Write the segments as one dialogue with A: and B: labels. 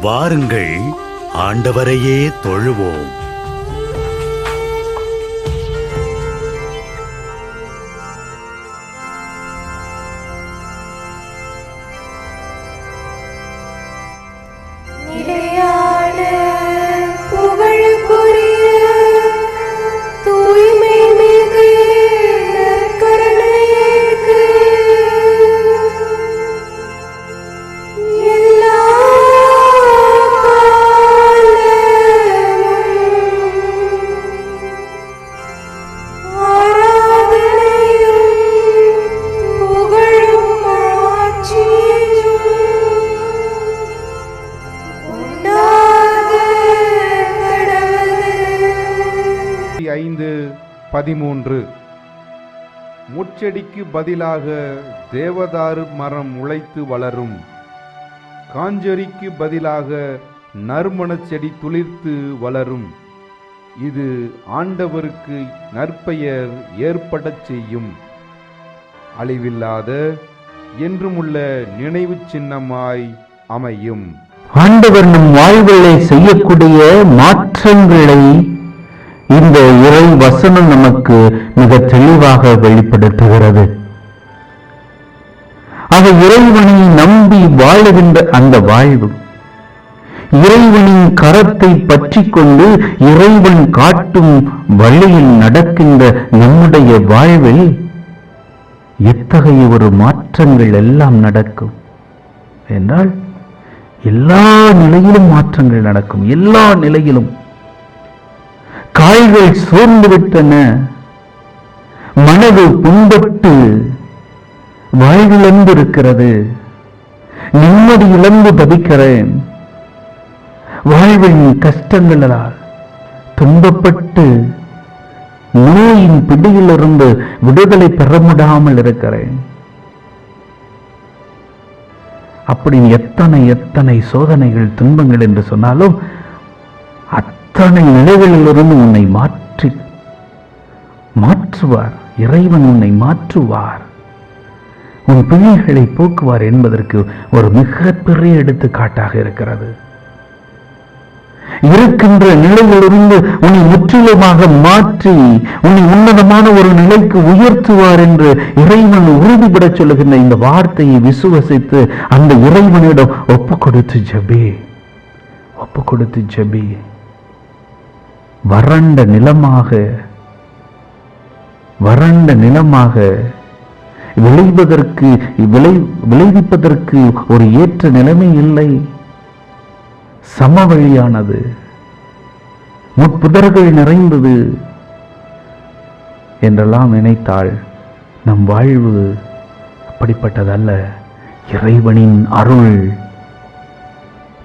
A: வாருங்கள் ஆண்டவரையே தொழுவோம்.
B: நிலையான
C: ஐந்து பதிமூன்று. முச்செடிக்கு பதிலாக தேவதாறு மரம் முளைத்து வளரும். காஞ்சரிக்கு பதிலாக நறுமணச் செடி துளிர்த்து வளரும். இது ஆண்டவருக்கு நற்பெயர் ஏற்படச் செய்யும். அழிவில்லாத என்றுமுள்ள நினைவு சின்னமாய் அமையும்.
D: ஆண்டவர் நம் வாழ்விலே செய்யக்கூடிய மாற்றங்களை இந்த இறை வசனம் நமக்கு மிக தெளிவாக வெளிப்படுத்துகிறது. ஆக இறைவனை நம்பி வாழுகின்ற அந்த வாழ்வு. இறைவனின் கரத்தை பற்றி கொண்டு இறைவன் காட்டும் வழியில் நடக்கின்ற நம்முடைய வாழ்வில் எத்தகைய ஒரு மாற்றங்கள் எல்லாம் நடக்கும். என்றால் எல்லா நிலையிலும் மாற்றங்கள் நடக்கும். எல்லா நிலையிலும். கால்கள் சோர்ந்து விட்டன மனது புண்பட்டு வாழ்விழந்து இருக்கிறது நிம்மதி இழந்து பதிக்கிறேன் வாழ்வின் கஷ்டங்களால் துன்பப்பட்டு நோயின் பிடியிலிருந்து விடுதலை பெற முடாமல் இருக்கிறேன். அப்படி எத்தனை எத்தனை சோதனைகள் துன்பங்கள் என்று சொன்னாலும் அத்தனை நிலைகளிலிருந்து உன்னை மாற்றி மாற்றுவார். இறைவன் உன்னை மாற்றுவார். உன் பிணைகளை போக்குவார் என்பதற்கு ஒரு மிகப்பெரிய எடுத்துக்காட்டாக இருக்கிறது. இருக்கின்ற நிலையிலிருந்து உன்னை முற்றிலுமாக மாற்றி உன்னை உன்னதமான ஒரு நிலைக்கு உயர்த்துவார் என்று இறைவன் உறுதிபடச் சொல்லுகின்ற இந்த வார்த்தையை விசுவசித்து அந்த இறைவனிடம் ஒப்பு கொடுத்து ஜபி. ஒப்பு கொடுத்து ஜபே. வறண்ட நிலமாக வறண்ட நிலமாக விளைவதற்கு விளை விளைவிப்பதற்கு ஒரு ஏற்ற நிலைமை இல்லை. சமவழியானது முட்புதர்கள் நிறைந்தது என்றெல்லாம் நினைத்தால் நம் வாழ்வு அப்படிப்பட்டதல்ல. இறைவனின் அருள்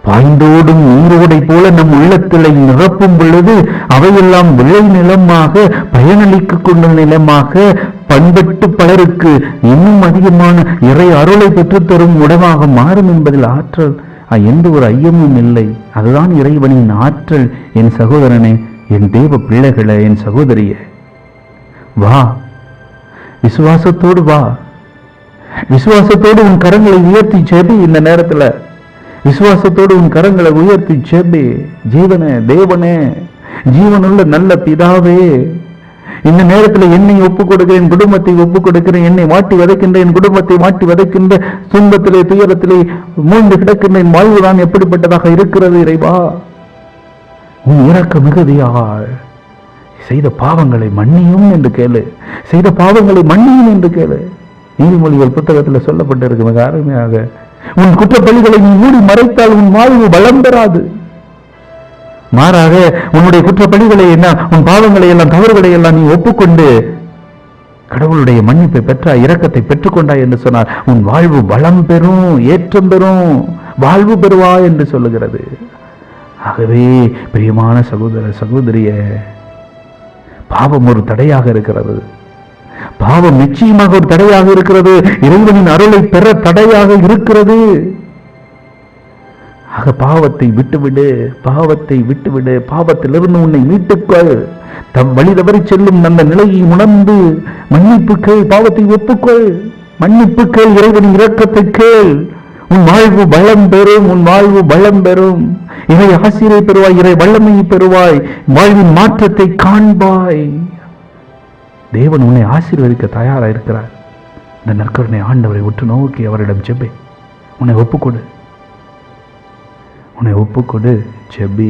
D: பாய்ந்தோடும் நீரோடை போல நம் உள்ளத்திலை நிரப்பும் பொழுது அவையெல்லாம் விளை நிலமாக பயனளிக்க கொண்ட நிலமாக பண்பட்டு பலருக்கு இன்னும் அதிகமான இறை அருளை பெற்றுத்தரும் உடமாக மாறும் என்பதில் ஆற்றல். எந்த ஒரு ஐயமும் இல்லை. அதுதான் இறைவனின் ஆற்றல். என் சகோதரனே என் தேவ பிள்ளைகளை என் சகோதரிய. வா. விசுவாசத்தோடு வா. விசுவாசத்தோடு உன் கரங்களை உயர்த்தி செபி இந்த நேரத்துல. விசுவாசத்தோடு உன் கரங்களை உயர்த்தி செபி ஜீவனே தேவனே ஜீவனுள்ள நல்ல பிதாவே. இந்த நேரத்தில் என்னை ஒப்புக் கொடுக்கிறேன் குடும்பத்தை ஒப்புக் கொடுக்கிறேன் என்னை மாட்டி வதைக்கின்ற என் குடும்பத்தை மாட்டி வதைக்கின்ற துன்பத்திலே துயரத்திலே மூழ்ந்து கிடக்கின்ற என் வாழ்வுதான் எப்படிப்பட்டதாக இருக்கிறது இறைவா. உன் இறக்க மிகுதியாள் செய்த பாவங்களை மன்னியும் என்று கேளு. செய்த பாவங்களை மன்னியும் என்று கேளு. நீதிமொழிகள் புத்தகத்தில் சொல்லப்பட்டிருக்கு மிக அருமையாக. உன் குற்றப்பள்ளிகளை நீ மூடி மறைத்தால் உன் வாழ்வு பலம் பெறாது. மாறாக உன்னுடைய குற்றப்பள்ளிகளை என்ன உன் பாவங்களை எல்லாம் தவறுகளை எல்லாம் நீ ஒப்புக்கொண்டு கடவுளுடைய மன்னிப்பை பெற்றாய் இரக்கத்தை பெற்றுக்கொண்டாய் என்று சொன்னார் உன் வாழ்வு பலம் பெறும் ஏற்றம் பெறும் வாழ்வு பெறுவா என்று சொல்லுகிறது. ஆகவே பிரியமான சகோதர சகோதரிய பாவம் ஒரு தடையாக இருக்கிறது. பாவம் நிச்சயமாக ஒரு தடையாக இருக்கிறது. இறைவனின் அருளை பெற தடையாக இருக்கிறது. ஆக பாவத்தை விட்டுவிடு பாவத்தை விட்டுவிடு. பாவத்திலிருந்து உன்னை மீட்டுக்கொள். தம் வழி தவறி செல்லும் அந்த நிலையை உணர்ந்து மன்னிப்பு கேள் பாவத்தை ஒப்புக்கொள். மன்னிப்பு கேள் இறைவனின் இரக்கத்தை கேள். உன் வாழ்வு பலம் பெறும் உன் வாழ்வு பலம் பெறும். இறை ஆசிரியை பெறுவாய் இறை வல்லமையை பெறுவாய். வாழ்வின் மாற்றத்தை காண்பாய். தேவன் உன்னை ஆசீர்வதிக்க தயாராக இருக்கிறார். இந்த நற்கருணை ஆண்டவரை உற்று நோக்கி அவரிடம் செப்பே உன்னை ஒப்புக்கொடு. உன்னை ஒப்புக்கொடு செப்பி